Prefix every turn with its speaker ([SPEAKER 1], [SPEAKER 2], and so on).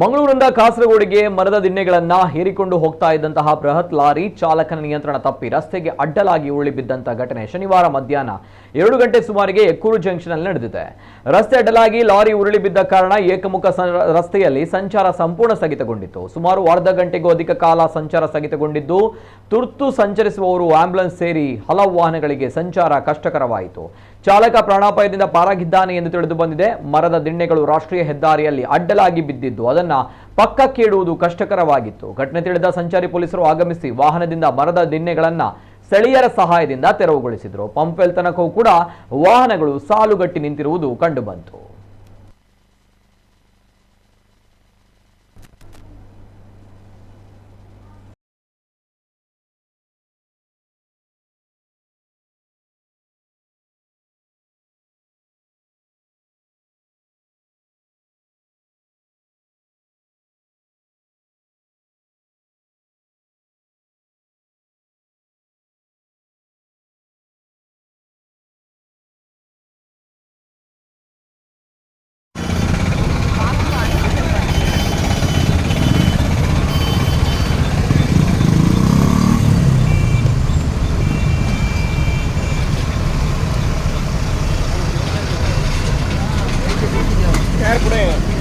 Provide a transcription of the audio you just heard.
[SPEAKER 1] ಮಂಗಳೂರಿನಿಂದ ಕಾಸರಗೋಡಿಗೆ ಮರದ ದಿನ್ನೆಗಳನ್ನ ಹೇರಿಕೊಂಡು ಹೋಗ್ತಾ ಇದ್ದಂತಹ ಬೃಹತ್ ಲಾರಿ ಚಾಲಕನ ನಿಯಂತ್ರಣ ತಪ್ಪಿ ರಸ್ತೆಗೆ ಅಡ್ಡಲಾಗಿ ಉರುಳಿ ಬಿದ್ದಂತ ಘಟನೆ ಶನಿವಾರ ಮಧ್ಯಾಹ್ನ. ಎರಡು ಗಂಟೆ ಸುಮಾರಿಗೆ ಎಕ್ಕೂರು ಜಂಕ್ಷನ್ ಅಲ್ಲಿ ನಡೆದಿದೆ. ರಸ್ತೆ ಅಡ್ಡಲಾಗಿ ಲಾರಿ ಉರುಳಿ ಬಿದ್ದ ಕಾರಣ ಏಕಮುಖ ರಸ್ತೆಯಲ್ಲಿ ಸಂಚಾರ ಸಂಪೂರ್ಣ ಸ್ಥಗಿತಗೊಂಡಿತ್ತು. ಸುಮಾರು ಅರ್ಧ ಗಂಟೆಗೂ ಅಧಿಕ ಕಾಲ ಸಂಚಾರ ಸ್ಥಗಿತಗೊಂಡಿದ್ದು, ತುರ್ತು ಸಂಚರಿಸುವವರು ಆಂಬ್ಯುಲೆನ್ಸ್ ಸೇರಿ ಹಲವು ವಾಹನಗಳಿಗೆ ಸಂಚಾರ ಕಷ್ಟಕರವಾಯಿತು. ಚಾಲಕ ಪ್ರಾಣಾಪಾಯದಿಂದ ಪಾರಾಗಿದ್ದಾನೆ ಎಂದು ತಿಳಿದು ಬಂದಿದೆ. ಮರದ ದಿಣ್ಣೆಗಳು ರಾಷ್ಟ್ರೀಯ ಹೆದ್ದಾರಿಯಲ್ಲಿ ಅಡ್ಡಲಾಗಿ ಬಿದ್ದಿದ್ದು, ಅದನ್ನ ಕೇಳುವುದು ಕಷ್ಟಕರವಾಗಿತ್ತು. ಘಟನೆ ತಿಳಿದ ಸಂಚಾರಿ ಪೊಲೀಸರು ಆಗಮಿಸಿ ವಾಹನದಿಂದ ಮರದ ದಿಣ್ಣೆಗಳನ್ನ ಸ್ಥಳೀಯರ ಸಹಾಯದಿಂದ ತೆರವುಗೊಳಿಸಿದರು. ಪಂಪ್ವೆಲ್ ತನಕವೂ ಕೂಡ ವಾಹನಗಳು ಸಾಲುಗಟ್ಟಿ ನಿಂತಿರುವುದು ಕಂಡುಬಂತು her buraya.